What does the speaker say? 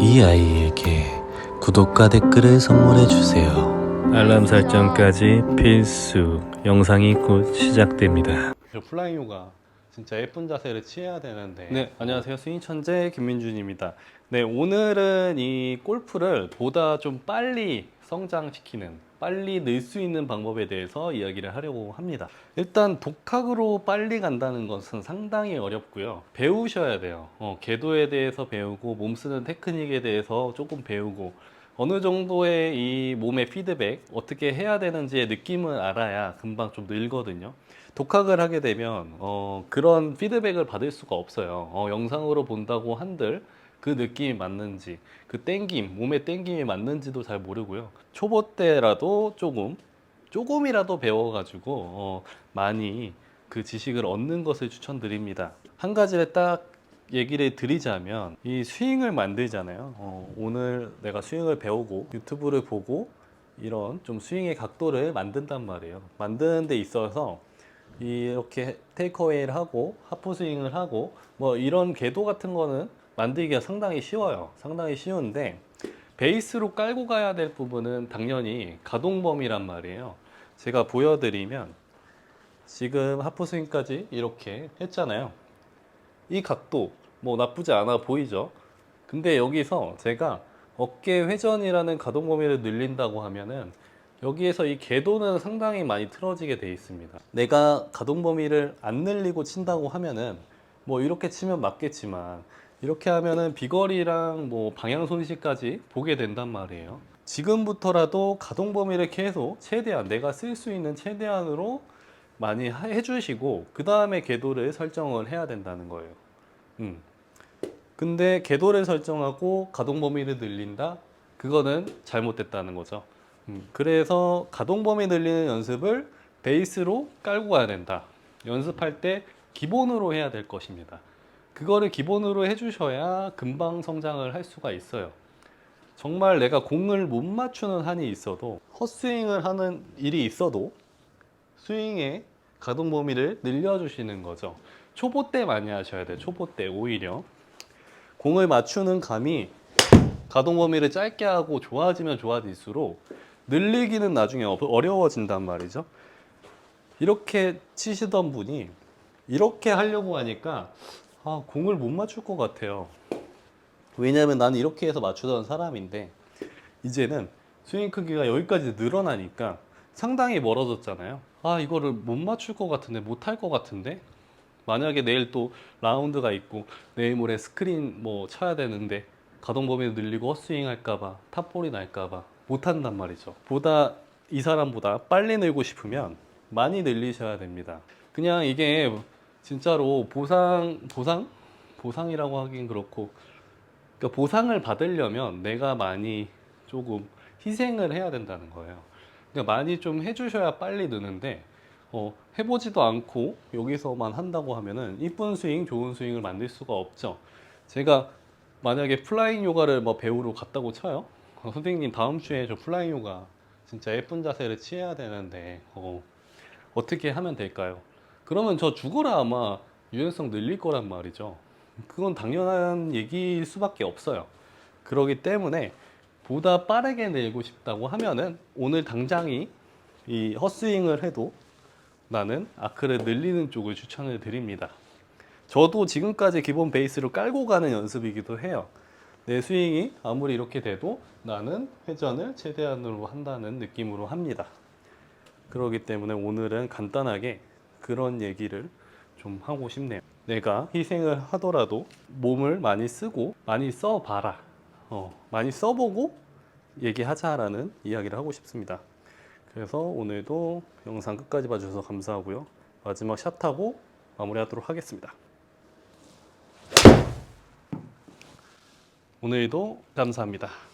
이 아이에게 구독과 댓글을 선물해 주세요. 알람 설정까지 필수. 영상이 곧 시작됩니다. 요가 진짜 예쁜 자세를 취해야 되는데 네 안녕하세요 스윙 천재 김민준입니다 네 오늘은 이 골프를 보다 좀 빨리 성장시키는 빨리 늘 수 있는 방법에 대해서 이야기를 하려고 합니다 일단 독학으로 빨리 간다는 것은 상당히 어렵고요 배우셔야 돼요 어, 궤도에 대해서 배우고 몸 쓰는 테크닉에 대해서 조금 배우고 어느 정도의 이 몸의 피드백 어떻게 해야 되는지의 느낌을 알아야 금방 좀 늘거든요. 독학을 하게 되면 어, 그런 피드백을 받을 수가 없어요. 어, 영상으로 본다고 한들 그 느낌이 맞는지 그 땡김 몸의 땡김이 맞는지도 잘 모르고요. 초보 때라도 조금 조금이라도 배워가지고 어, 많이 그 지식을 얻는 것을 추천드립니다. 한 가지를 딱 얘기를 드리자면 이 스윙을 만들잖아요. 어, 오늘 내가 스윙을 배우고 유튜브를 보고 이런 좀 스윙의 각도를 만든단 말이에요. 만드는 데 있어서 이렇게 테이크어웨이를 하고 하프 스윙을 하고 뭐 이런 궤도 같은 거는 만들기가 상당히 쉬워요. 상당히 쉬운데 베이스로 깔고 가야 될 부분은 당연히 가동범위란 말이에요. 제가 보여드리면 지금 하프 스윙까지 이렇게 했잖아요. 이 각도 뭐 나쁘지 않아 보이죠? 근데 여기서 제가 어깨 회전이라는 가동 범위를 늘린다고 하면은 여기에서 이 궤도는 상당히 많이 틀어지게 돼 있습니다. 내가 가동 범위를 안 늘리고 친다고 하면은 뭐 이렇게 치면 맞겠지만 이렇게 하면은 비거리랑 뭐 방향 손실까지 보게 된단 말이에요. 지금부터라도 가동 범위를 계속 최대한 내가 쓸 수 있는 최대한으로 많이 하- 해주시고 그 다음에 궤도를 설정을 해야 된다는 거예요. 음. 근데 궤도를 설정하고 가동 범위를 늘린다? 그거는 잘못됐다는 거죠. 음. 그래서 가동 범위 늘리는 연습을 베이스로 깔고 가야 된다. 연습할 때 기본으로 해야 될 것입니다. 그거를 기본으로 해주셔야 금방 성장을 할 수가 있어요. 정말 내가 공을 못 맞추는 한이 있어도 헛스윙을 하는 일이 있어도 스윙의 가동 범위를 늘려주시는 거죠. 초보 때 많이 하셔야 돼요. 초보 때 오히려 공을 맞추는 감이 가동 범위를 짧게 하고 좋아지면 좋아질수록 늘리기는 나중에 어- 어려워진단 말이죠. 이렇게 치시던 분이 이렇게 하려고 하니까 아, 공을 못 맞출 것 같아요. 왜냐면 나는 이렇게 해서 맞추던 사람인데 이제는 스윙 크기가 여기까지 늘어나니까 상당히 멀어졌잖아요. 아, 이거를 못 맞출 것 같은데, 못 할 것 같은데? 만약에 내일 또 라운드가 있고, 내일 모레 스크린 뭐 쳐야 되는데, 가동 범위 늘리고 헛스윙 할까봐, 탑볼이 날까봐, 못 한단 말이죠. 보다, 이 사람보다 빨리 늘고 싶으면 많이 늘리셔야 됩니다. 그냥 이게 진짜로 보상, 보상? 보상이라고 하긴 그렇고, 그러니까 보상을 받으려면 내가 많이 조금 희생을 해야 된다는 거예요. 그러니까 많이 좀 해주셔야 빨리 느는데 어, 해보지도 않고 여기서만 한다고 하면은 이쁜 스윙, 좋은 스윙을 만들 수가 없죠. 제가 만약에 플라잉 요가를 뭐 배우러 갔다고 쳐요. 어, 선생님 다음 주에 저 플라잉 요가 진짜 예쁜 자세를 취해야 되는데 어, 어떻게 하면 될까요? 그러면 저 죽어라 아마 유연성 늘릴 거란 말이죠. 그건 당연한 얘기일 수밖에 없어요. 그러기 때문에 보다 빠르게 내고 싶다고 하면은 오늘 당장이 이 헛스윙을 해도 나는 아크를 늘리는 쪽을 추천을 드립니다. 저도 지금까지 기본 베이스로 깔고 가는 연습이기도 해요. 내 스윙이 아무리 이렇게 돼도 나는 회전을 최대한으로 한다는 느낌으로 합니다. 그렇기 때문에 오늘은 간단하게 그런 얘기를 좀 하고 싶네요. 내가 희생을 하더라도 몸을 많이 쓰고 많이 써봐라. 어, 많이 써보고 얘기하자라는 이야기를 하고 싶습니다. 그래서 오늘도 영상 끝까지 봐주셔서 감사하고요. 마지막 샷하고 마무리하도록 하겠습니다. 오늘도 감사합니다.